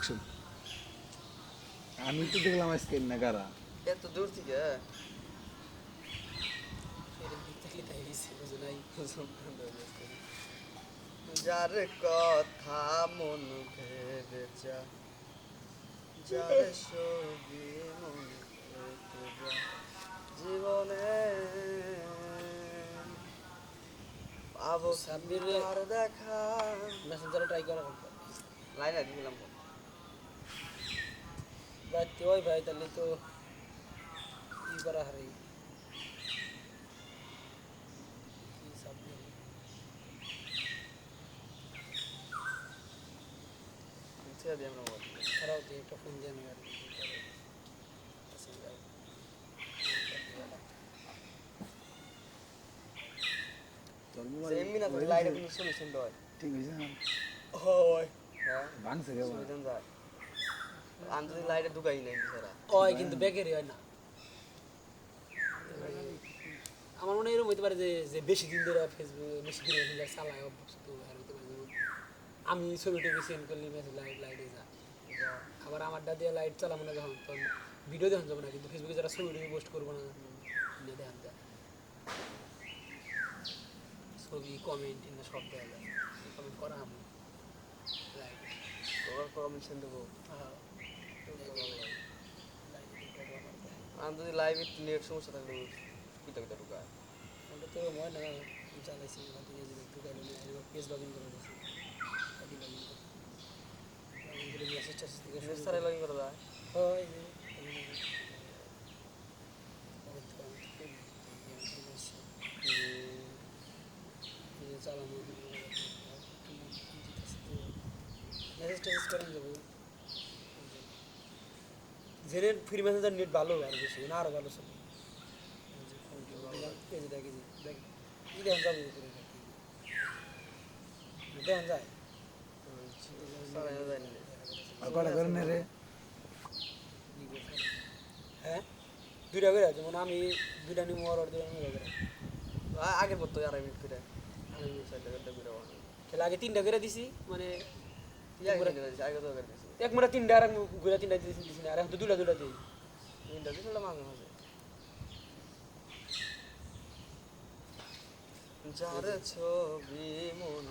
Action আমি তো দেখলাম আজকে না গারা এত দূর থেকে? যার কথা মন ভেবে যা যার ছবি মন জীবনে পাবো সাব্বির আর দেখা। মেসেঞ্জারে ট্রাই করা লাইন আছে দিলাম। বাড়তে ওই ভাই তাহলে তো ই করা হারে কি সাব্বির ছেড়ে দিই আমরা বলি খারাপ দিয়ে একটা ফোন দিয়ে নেওয়ার তোর এমনি না তো লাইনে কোনো সলিউশন দেয় ঠিক হয়েছে না হয় হ্যাঁ ভাঙছে যদি লাইটে ঢুকাই নাই বিচারা ওই কিন্তু বেকারি হয় না। আমার মনে হয় এরকম হইতে পারে যে যে বেশি দিন ধরে ফেসবুক বেশি দিন ধরে চালায় অভ্যস্ত আর হইতে পারে আমি ছবিটা বেশি এন করলে মেসেজ লাইট লাইটে যা। আবার আমার দিয়ে লাইট চালাবো না যখন তখন ভিডিও দেখান যাবে না কিন্তু ফেসবুকে যারা ছবি টবি পোস্ট করব না দেখান যায়। ছবি কমেন্ট এগুলো সব দেওয়া যায়। কমেন্ট করা আমি লাইট তোমার কমিশন দেবো। আমি যদি লাইভে নেট সমস্যা থাকলে কিতা কিতা ঢুকায় ওটা তো মনে না চালাইছি ওখান থেকে যে ঢুকাই নিয়ে পেজ লগ ইন করে দিয়েছি আইডি লগ ইন করে মেসেজ টেসেজ থেকে শুরু নেট সারাই লগইন করা যায় হয় যে পরে তো আমি তো করি, এই আমি তো বলছি, এই যে চালানো মেসেজ টেসেজ করেন যাব জেনে ফ্রি মেসেঞ্জার নেট ভালো আর বেশি না আরও ভালো চলে এই যে দেখ এই যে দেখ এই দেখেন যাব দেখেন যায়। হ্যাঁ? দুইটা করে যেমন আমি দুইটা নিমো আর দুইটা নিমো করে। আ- আগের মতো আড়াই মিনিট ফিরে আমি সাইড থেকে ঘুরে বানাই আগে তিনটা করে দিছি মানে আগে তো করে দিয়েছি এক মোটা তিনটা আর ঘুরে তিনটা দিছি না আর এখন তো দুলা দুলা দিই তিনটা দিয়েছিল মাঝে মাঝে যার ছবি মন